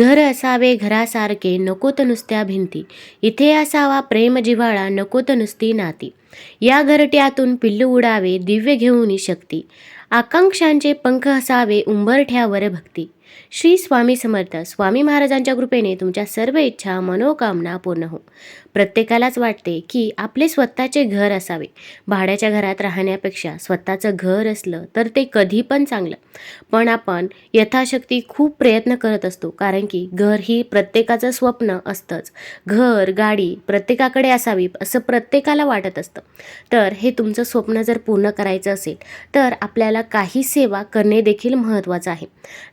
घर असावे घरासारखे नकोत नुसत्या भिंती. इथे असावा प्रेम जिव्हाळा नकोत नुसती नाती. या घरट्यातून पिल्लू उडावे दिव्य घेऊन शक्ती. आकांक्षांचे पंख असावे उंबरठ्यावर भक्ती. श्री स्वामी समर्थ स्वामी महाराजांच्या कृपेने तुमच्या सर्व इच्छा मनोकामना पूर्ण हो. प्रत्येकालाच वाटते की आपले स्वतःचे घर असावे. भाड्याच्या घरात राहण्यापेक्षा स्वतःचं घर असलं तर ते कधी पण चांगलं. पण आपण यथाशक्ती खूप प्रयत्न करत असतो कारण की घर ही प्रत्येकाचं स्वप्न असतंच. घर गाडी प्रत्येकाकडे असावी असं प्रत्येकाला वाटत असतं. तर हे तुमचं स्वप्न जर पूर्ण करायचं असेल तर आपल्याला काही सेवा करणे देखील महत्त्वाचं आहे.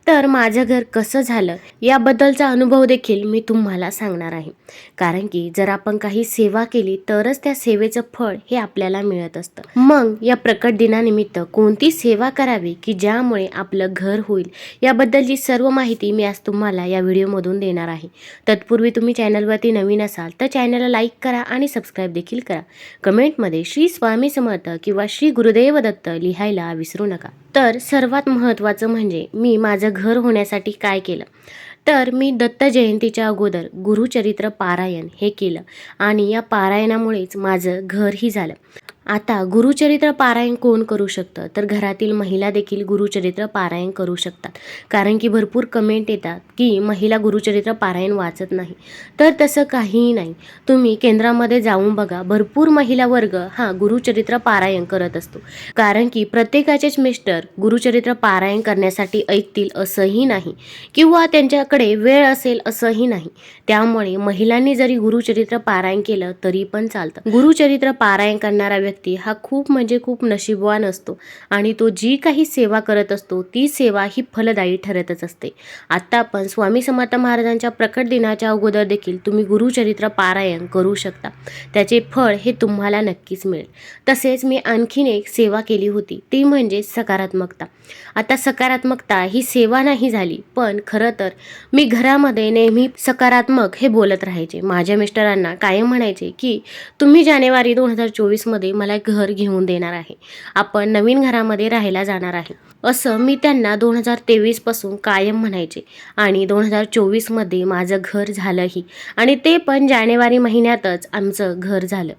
तर माझं घर कसं झालं याबद्दलचा अनुभव देखील मी तुम्हाला सांगणार आहे. कारण की जर आपण काही सेवा केली तरच त्या सेवेचं फळ हे आपल्याला मिळत असतं. मग या प्रकट दिनानिमित्त कोणती सेवा करावी की ज्यामुळे आपलं घर होईल याबद्दलची सर्व माहिती मी आज तुम्हाला या व्हिडिओमधून देणार आहे. तत्पूर्वी तुम्ही चॅनलवरती नवीन असाल तर चॅनलला लाईक करा आणि सबस्क्राईब देखील करा. कमेंटमध्ये श्री स्वामी समर्थ किंवा श्री गुरुदेव दत्त लिहायला विसरू नका. तर सर्वात महत्त्वाचं म्हणजे मी माझं घर होण्यासाठी काय केलं? तर मी दत्त जयंतीच्या अगोदर गुरुचरित्र पारायण हे केलं आणि या पारायणामुळेच माझं घरही झालं. आता गुरुचरित्र पारायण कोण करू शकतं? तर घरातील महिला देखील गुरुचरित्र पारायण करू शकतात. कारण की भरपूर कमेंट येतात की महिला गुरुचरित्र पारायण वाचत नाही. तर तसं काहीही नाही. तुम्ही केंद्रामध्ये जाऊन बघा. भरपूर महिला वर्ग हा गुरुचरित्र पारायण करत असतो. कारण की प्रत्येकाचेच मिस्टर गुरुचरित्र पारायण करण्यासाठी ऐकतील असंही नाही. किंवा त्यांच्याकडे वेळ असेल असंही नाही. त्यामुळे महिलांनी जरी गुरुचरित्र पारायण केलं तरी पण चालतं. गुरुचरित्र पारायण करणारा व्यक्ती हा खूप म्हणजे खूप नशीबवान असतो. आणि तो जी काही सेवा करत असतो ती सेवा ही फलदायी ठरतच असते. आत्ता आपण स्वामी समर्थ महाराजांच्या प्रकट दिनाच्या अगोदर देखील तुम्ही गुरुचरित्र पारायण करू शकता. त्याचे फळ हे तुम्हाला नक्कीच मिळेल. तसेच मी आणखीन एक सेवा केली होती ती म्हणजे सकारात्मकता. आता सकारात्मकता ही सेवा नाही झाली पण खरं तर मी घरामध्ये नेहमी सकारात्मक हे बोलत राहायचे. माझ्या मिस्टरांना कायम म्हणायचे की तुम्ही जानेवारी दोन हजार चोवीसमध्ये मला आम्हाला घर घेऊन देणार आहे. आपण नवीन घरामध्ये राहायला जाणार आहे. असं मी त्यांना दोन हजार तेवीसपासून कायम म्हणायचे आणि दोन हजार चोवीसमध्ये माझं घर झालंही. आणि ते पण जानेवारी महिन्यातच आमचं घर झालं.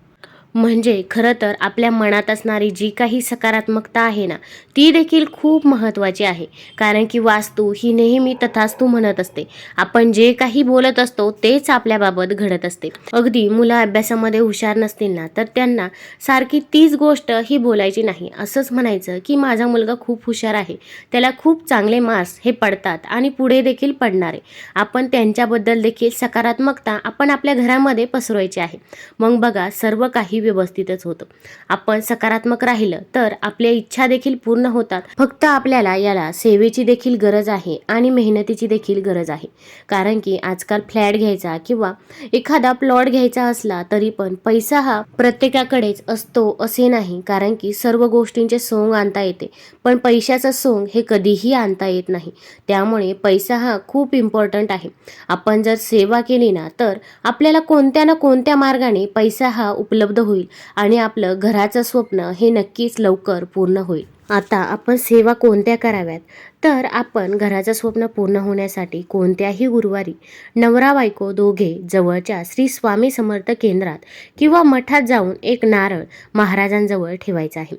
म्हणजे खरं तर आपल्या मनात असणारी जी काही सकारात्मकता आहे ना ती देखील खूप महत्त्वाची आहे. कारण की वास्तू ही नेहमी तथास्तू म्हणत असते. आपण जे काही बोलत असतो तेच आपल्याबाबत घडत असते. अगदी मुलं अभ्यासामध्ये हुशार नसतील ना तर त्यांना सारखी तीच गोष्ट ही बोलायची नाही. असंच म्हणायचं की माझा मुलगा खूप हुशार आहे. त्याला खूप चांगले मार्क्स हे पडतात आणि पुढे देखील पडणार आहे. आपण त्यांच्याबद्दल देखील सकारात्मकता आपण आपल्या घरामध्ये पसरवायची आहे. मग बघा सर्व काही व्यवस्थितच होतं. आपण सकारात्मक राहिलं तर आपल्या इच्छा देखील पूर्ण होतात. फक्त आपल्याला याला सेवेची देखील गरज आहे आणि मेहनतीची देखील गरज आहे. कारण की आजकाल फ्लॅट घ्यायचा किंवा एखादा प्लॉट घ्यायचा असला तरी पण पैसा हा प्रत्येकाकडेच असतो असे नाही. कारण की सर्व गोष्टींचे सोंग आणता येते. पण पैशाचं सोंग हे कधीही आणता येत नाही. त्यामुळे पैसा हा खूप इम्पॉर्टंट आहे. आपण जर सेवा केली ना तर आपल्याला कोणत्या ना कोणत्या मार्गाने पैसा हा उपलब्ध होईल आणि आपलं घराचं स्वप्न हे नक्कीच लवकर पूर्ण होईल. आता आपण सेवा कोणत्या कराव्यात? तर आपण घराचं स्वप्न पूर्ण होण्यासाठी कोणत्याही गुरुवारी नवरा बायको दोघे जवळच्या श्री स्वामी समर्थ केंद्रात किंवा मठात जाऊन एक नारळ महाराजांजवळ ठेवायचा आहे.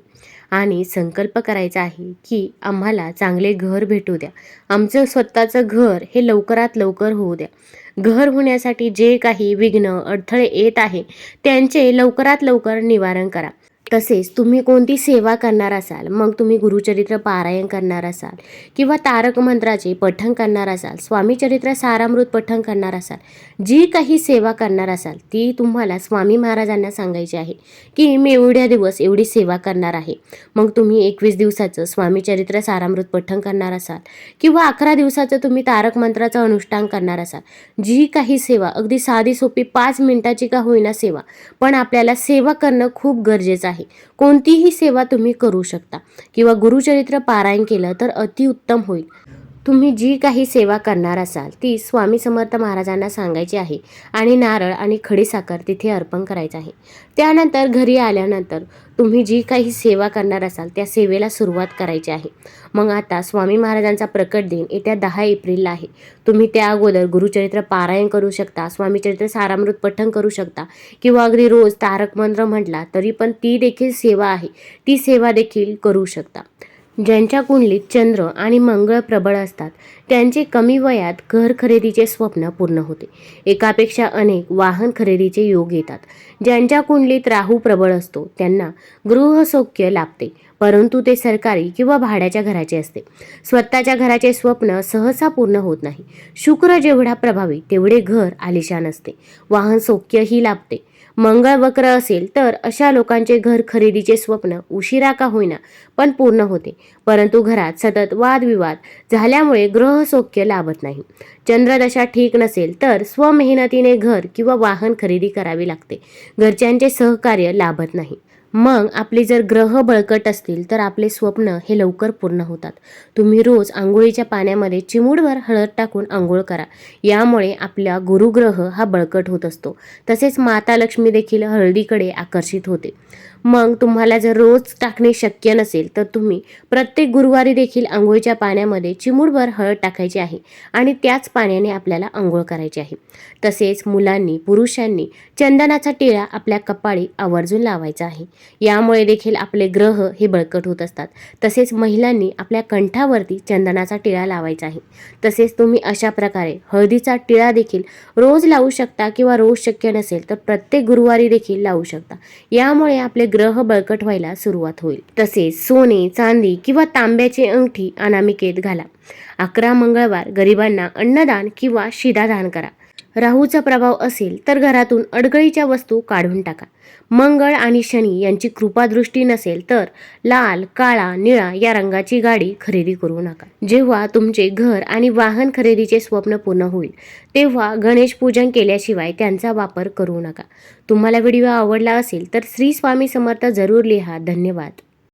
आणि संकल्प करायचा आहे की आम्हाला चांगले घर भेटू द्या. आमचं स्वतःचं घर हे लवकरात लवकर होऊ द्या. घर होण्यासाठी जे काही विघ्न अडथळे येत आहे त्यांचे लवकरात लवकर निवारण करा. तसेच तुम्ही कोणती सेवा करणार असाल मग तुम्ही गुरुचरित्र पारायण करणार असाल किंवा तारक मंत्राचे पठण करणार असाल स्वामी चरित्र सारामृत पठण करणार असाल जी काही सेवा करणार असाल ती तुम्हाला स्वामी महाराजांना सांगायची आहे की मी एवढ्या दिवस एवढी सेवा करणार आहे. मग तुम्ही एकवीस दिवसाचं स्वामी चरित्र सारामृत पठण करणार असाल किंवा अकरा दिवसाचं तुम्ही तारक मंत्राचं अनुष्ठान करणार असाल जी काही सेवा अगदी साधी सोपी पाच मिनिटाची का होईना सेवा पण आपल्याला सेवा करणं खूप गरजेचं आहे. कोणतीही सेवा तुम्ही करू शकता. किंवा गुरुचरित्र पारायण केलं तर अतिउत्तम होईल. तुम्ही जी काही सेवा करणार असाल ती स्वामी समर्थ महाराजांना सांगायची आहे आणि नारळ आणि खडीसाखर तिथे अर्पण करायचं आहे. त्यानंतर घरी आल्यानंतर तुम्ही जी काही सेवा करणार असाल त्या सेवेला सुरुवात करायची आहे. मग आता स्वामी महाराजांचा प्रकट दिन येत्या दहा एप्रिलला आहे. तुम्ही त्या अगोदर गुरुचरित्र पारायण करू शकता स्वामीचरित्र सारामृत पठण करू शकता किंवा अगदी रोज तारक मंत्र म्हटला तरी पण ती देखील सेवा आहे. ती सेवा देखील करू शकता. ज्यांच्या कुंडलीत चंद्र आणि मंगळ प्रबळ असतात त्यांचे कमी वयात घर खरेदीचे स्वप्न पूर्ण होते. एकापेक्षा अनेक वाहन खरेदीचे योग येतात. ज्यांच्या कुंडलीत राहू प्रबळ असतो त्यांना गृहसौख्य लाभते परंतु ते सरकारी किंवा भाड्याच्या घराचे असते. स्वतःच्या घराचे स्वप्न सहसा पूर्ण होत नाही. शुक्र जेवढा प्रभावी तेवढे घर आलिशान असते. वाहन सौख्यही लाभते. मंगळ वक्र असेल तर अशा लोकांचे घर खरेदीचे स्वप्न उशिरा का होईना पण पूर्ण होते. परंतु घरात सतत वादविवाद झाल्यामुळे ग्रहसौख्य लाभत नाही. चंद्रदशा ठीक नसेल तर स्वमेहनतीने घर किंवा वाहन खरेदी करावी लागते. घरच्यांचे सहकार्य लाभत नाही. मग आपले जर ग्रह बळकट असतील तर आपले स्वप्न हे लवकर पूर्ण होतात. तुम्ही रोज आंघोळीच्या पाण्यामध्ये चिमूडभर हळद टाकून आंघोळ करा. यामुळे आपला गुरुग्रह हा बळकट होत असतो. तसेच माता लक्ष्मी देखील हळदीकडे आकर्षित होते. मग तुम्हाला जर रोज टाकणे शक्य नसेल तर तुम्ही प्रत्येक गुरुवारी देखील आंघोळीच्या पाण्यामध्ये चिमूडभर हळद टाकायची आहे आणि त्याच पाण्याने आपल्याला आंघोळ करायची आहे. तसेच मुलांनी पुरुषांनी चंदनाचा टिळा आपल्या कपाळी आवर्जून लावायचा आहे. यामुळे देखील आपले ग्रह हे बळकट होत असतात. तसेच महिलांनी आपल्या कंठावरती चंदनाचा टिळा लावायचा आहे. तसेच तुम्ही अशा प्रकारे हळदीचा टिळा देखील रोज लावू शकता किंवा रोज शक्य नसेल तर प्रत्येक गुरुवारी देखील लावू शकता. यामुळे आपले ग्रह बळकट व्हायला सुरुवात होईल. तसेच सोने चांदी किंवा तांब्याची अंगठी अनामिकेत घाला. अकरा मंगळवार गरिबांना अन्नदान किंवा शिदादान करा. राहूचा प्रभाव असेल तर घरातून अडगळीच्या वस्तू काढून टाका. मंगळ आणि शनी यांची कृपादृष्टी नसेल तर लाल काळा निळा या रंगाची गाडी खरेदी करू नका. जेव्हा तुमचे घर आणि वाहन खरेदीचे स्वप्न पूर्ण होईल तेव्हा गणेश पूजन केल्याशिवाय त्यांचा वापर करू नका. तुम्हाला व्हिडिओ आवडला असेल तर श्री स्वामी समर्थ जरूर लिहा. धन्यवाद.